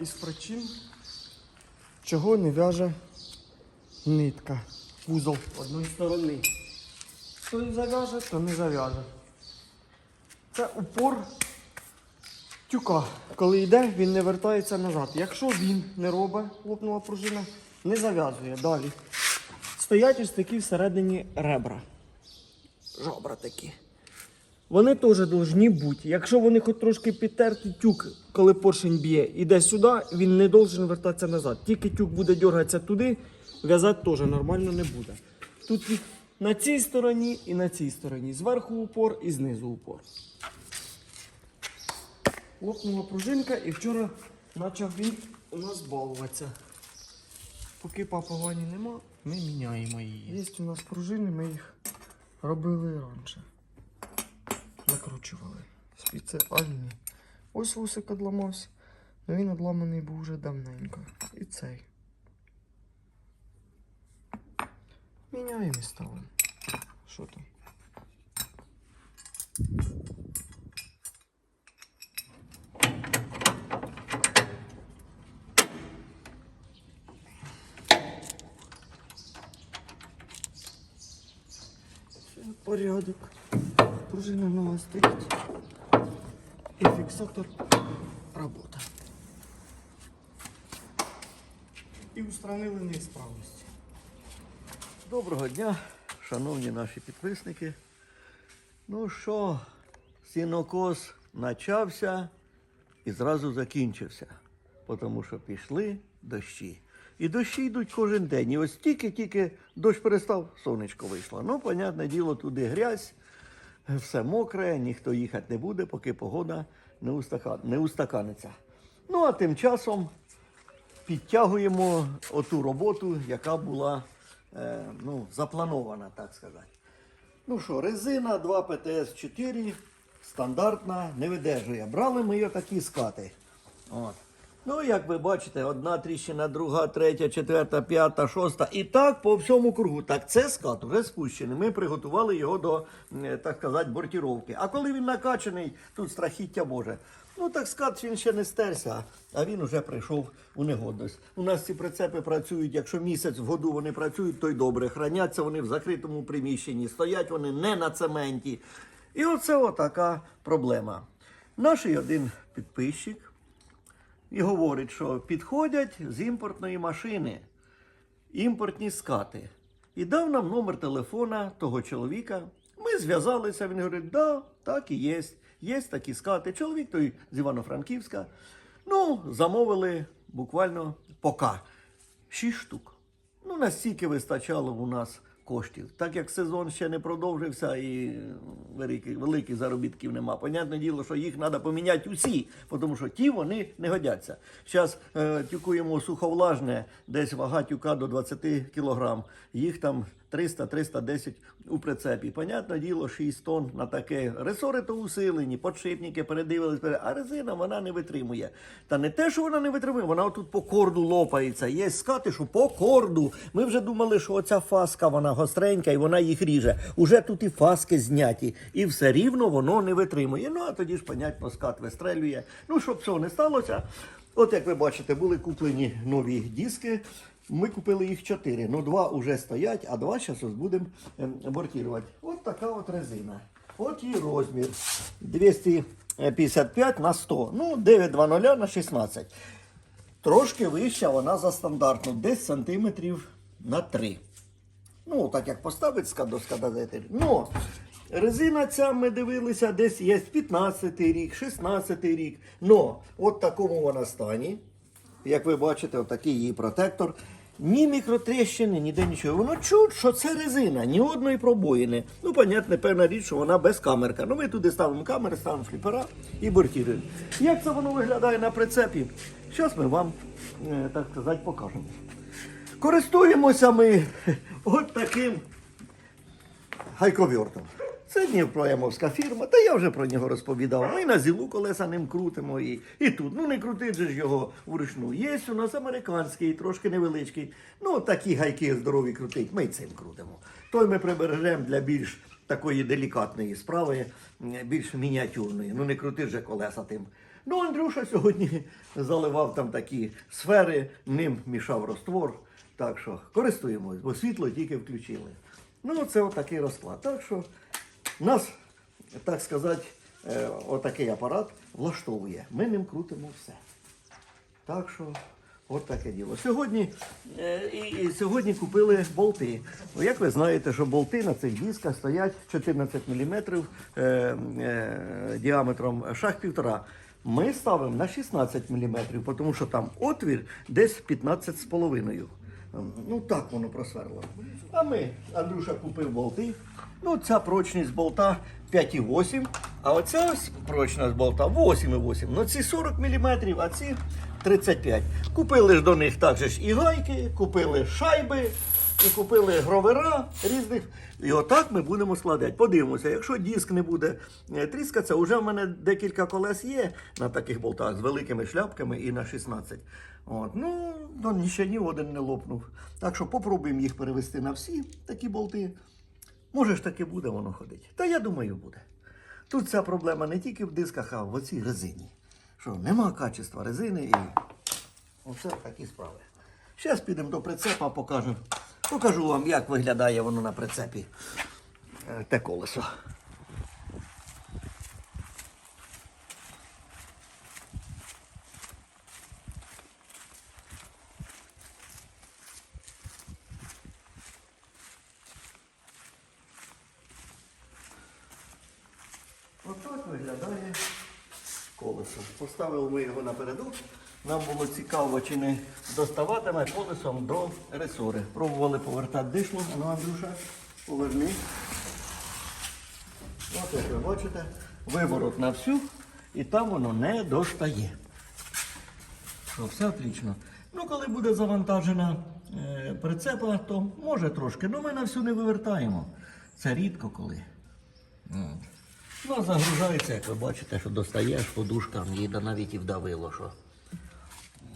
із причин, чого не в'яже нитка. Вузол одної сторони. То і зав'яже, то не зав'яже. Це упор тюка. Коли йде, він не вертається назад. Якщо він не робить, лопнула пружина, не зав'язує. Далі. Стоять ось такі всередині ребра. Жабра такі. Вони теж повинні бути. Якщо вони хоч трошки підтерті, тюк, коли поршень б'є, іде сюди, він не повинен вертатися назад. Тільки тюк буде дергатися туди, в'язати теж нормально не буде. Тут на цій стороні і на цій стороні. Зверху упор і знизу упор. Лопнула пружинка і вчора почав він у нас балуватися. Поки папа Вані нема, ми міняємо її. Є у нас пружини, ми їх робили раніше. Накручували. Спеціальні. Ось вусик одламався. але Він одламаний був вже давненько. І цей. Міняємо і ставимо. Що там? Порядок. Пружина нова стоїть. І фіксатор робота. І устранили неісправності. Доброго дня, шановні наші підписники. Ну що, сінокос почався і зразу закінчився, тому що пішли дощі. І дощі йдуть кожен день. І ось тільки-тільки дощ перестав, сонечко вийшло. Ну, понятне діло, туди грязь, все мокре, ніхто їхати не буде, поки погода не, устака... не устаканиться. Ну, а тим часом підтягуємо оту роботу, яка була е, ну, запланована, так сказати. Ну що, резина 2 ПТС 4, стандартна, не видержує. Брали ми її такі скати. От. Ну, як ви бачите, одна тріщина, друга, третя, четверта, п'ята, шоста. І так по всьому кругу. Так, це скат вже спущений. Ми приготували його до, е, так сказати, бортіровки. А коли він накачаний, тут страхіття Боже. Ну так скат він ще не стерся, а він вже прийшов у негодність. У нас ці прицепи працюють, якщо місяць в году вони працюють, то й добре. Храняться вони в закритому приміщенні, стоять вони не на цементі. І оце отака проблема. Наш один підписчик і говорить, що підходять з імпортної машини, імпортні скати. І дав нам номер телефона того чоловіка. Ми зв'язалися, він говорить, да, так і є. Є такі скати. Чоловік той з Івано-Франківська. Ну, замовили буквально пока. Шість штук. Ну, настільки вистачало у нас коштів. Так як сезон ще не продовжився і великих, великих заробітків нема. Понятне діло, що їх треба поміняти усі, тому що ті вони не годяться. Зараз е, тюкуємо суховлажне, десь вага тюка до 20 кг. Їх там 300-310 у прицепі. Понятне діло, 6 тонн на таке. Ресори то усилені, подшипники передивились, а резина вона не витримує. Та не те, що вона не витримує, вона отут по корду лопається. Є скати, що по корду. Ми вже думали, що оця фаска вона гостренька і вона їх ріже. Уже тут і фаски зняті, і все рівно воно не витримує. Ну а тоді ж, понятно, скат вистрелює. Ну, щоб цього не сталося. От як ви бачите, були куплені нові диски. Ми купили їх чотири. Ну, два вже стоять, а два зараз будемо ем, бортувати. От така от резина. От її розмір. 255 на 100. Ну, 920 на 16. Трошки вища вона за стандартну, десь сантиметрів на 3. Ну, так як поставить скадо скадазети. Ну, резина ця ми дивилися, десь є 15 рік, 16 рік. Ну, от такому вона стані. Як ви бачите, отакий її протектор. Ні мікротріщини, ніде нічого. Воно чуть, що це резина, ні одної пробоїни. Ну, понятно, певна річ, що вона без камерка. Ну, ми туди ставимо камери, ставимо шліпера і бортіруємо. Як це воно виглядає на прицепі? Зараз ми вам, е, так сказати, покажемо. Користуємося ми от таким гайковертом. Це Дніпроємовська фірма, та я вже про нього розповідав. Ми на зілу колеса ним крутимо і, і тут. Ну не крутить же ж його вручну. Є у нас американський, трошки невеличкий. Ну такі гайки здорові крутить, ми цим крутимо. Той ми прибережемо для більш такої делікатної справи, більш мініатюрної. Ну не крутить же колеса тим. Ну, Андрюша сьогодні заливав там такі сфери, ним мішав роствор. Так що користуємось, бо світло тільки включили. Ну, це отакий розклад. Так що нас, так сказати, е, отакий апарат влаштовує. Ми ним крутимо все. Так що, от таке діло. Сьогодні, е, і, сьогодні купили болти. Ну, Як ви знаєте, що болти на цих дисках стоять 14 мм е, діаметром шах півтора. Ми ставимо на 16 мм, тому що там отвір десь 15,5. Ну так воно просверло. А ми, Андрюша купив болти. Ну, ця прочність болта 5,8, а оця ось прочність болта 8,8. Ну ці 40 мм, а ці 35. Купили ж до них також і гайки, купили шайби, і купили гровера різних. І отак ми будемо складати. Подивимося, якщо диск не буде е, тріскатися, вже в мене декілька колес є на таких болтах з великими шляпками і на 16. От. Ну, ну ще ні один не лопнув. Так що попробуємо їх перевести на всі такі болти. Може ж таки буде воно ходить. Та я думаю, буде. Тут ця проблема не тільки в дисках, а в оцій резині. Що нема качества резини і оце такі справи. Зараз підемо до прицепа, покажу. Покажу вам, як виглядає воно на прицепі. е, Те колесо. Отак виглядає колесо. Поставили ми його напереду. Нам було цікаво, чи не доставатиме колесом до ресори. Пробували повертати дишло. Ну, Андрюша, поверни. От як ви бачите, виворот на всю, і там воно не достає. Що, все отлично. Ну, коли буде завантажена е, прицепа, то може трошки. Ну ми на всю не вивертаємо. Це рідко коли. От. Ну, загружається, як ви бачите, що достаєш подушка, її навіть і вдавило, що.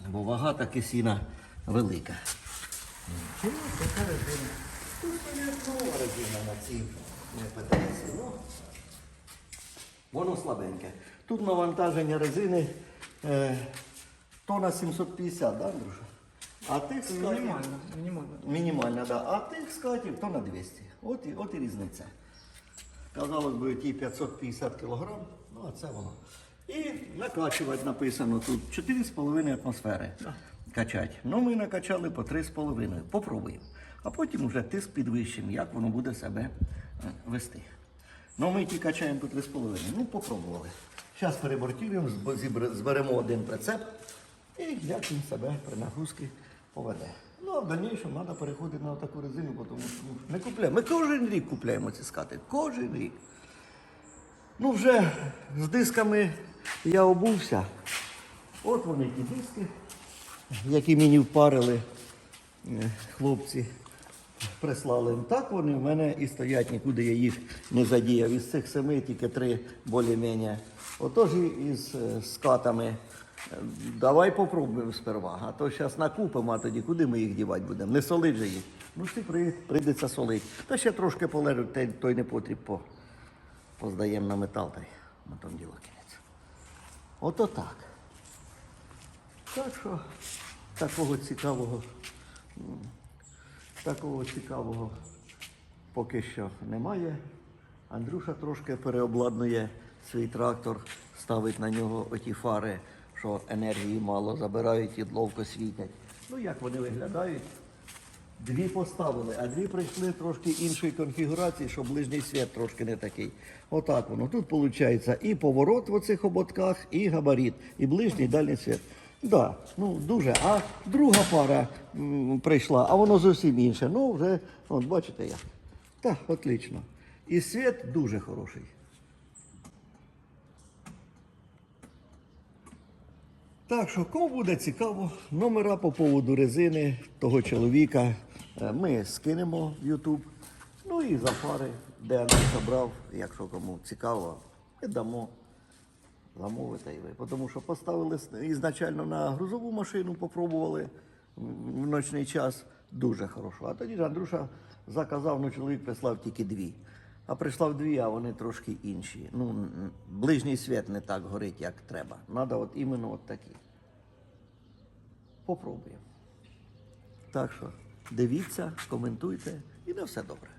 Бо вага таки сіна велика. Чи така резина? Тут нова резина на цій ПТС. Воно слабеньке. Тут навантаження резини е, тонна 750, да, Андрюша? А тих скатів, Мінімально, мінімально. мінімальна, да. а тих скатів тонна 200. От і, от і різниця. Казалось би, ті 550 кг, ну а це воно. І накачувати написано тут 4,5 атмосфери. Качать. Ну ми накачали по 3,5. Попробуємо. А потім вже тиск підвищимо, як воно буде себе е, вести. Ну ми ті качаємо по 3,5. Ну, попробували. Зараз перебортуємо, зберемо один прицеп і як він себе при нагрузці поведе. Ну, а в дальнішому треба переходити на таку резину, тому що ну, не купляємо. Ми кожен рік купляємо ці скати. Кожен рік. Ну, вже з дисками я обувся. От вони ті диски, які мені впарили е, хлопці. Прислали. Так вони в мене і стоять, нікуди я їх не задіяв. Із цих семи тільки три більш-менш. Отож із е, скатами. Е, Давай попробуємо сперва. А то зараз накупимо, а тоді куди ми їх дівати будемо? Не солить же їх. Ну всі прийдеться солити. Та ще трошки полежать, той, той не потріб по, поздаємо на метал, та й тому діло кінець. Ото так. Так що такого цікавого. Такого цікавого поки що немає. Андрюша трошки переобладнує свій трактор, ставить на нього оті фари, що енергії мало забирають і ловко світять. Ну як вони виглядають? Дві поставили, а дві прийшли трошки іншої конфігурації, щоб ближній світ трошки не такий. Отак воно. Тут виходить і поворот в оцих оботках, і габарит, і ближній і дальній світ. Да, ну дуже. А друга пара м, прийшла, а воно зовсім інше. Ну, вже, от бачите як. Так, отлично. І світ дуже хороший. Так що, кому буде цікаво, номера по поводу резини того чоловіка ми скинемо в YouTube. Ну і за фари, де я забрав, якщо кому цікаво, ми дамо замовити і ви. Тому що поставили ізначально на грузову машину, попробували в ночний час. Дуже хорошо. А тоді ж Андрюша заказав, ну чоловік прислав тільки дві. А прислав дві, а вони трошки інші. Ну, ближній світ не так горить, як треба. Надо от іменно от такі. Попробуємо. Так що дивіться, коментуйте і на все добре.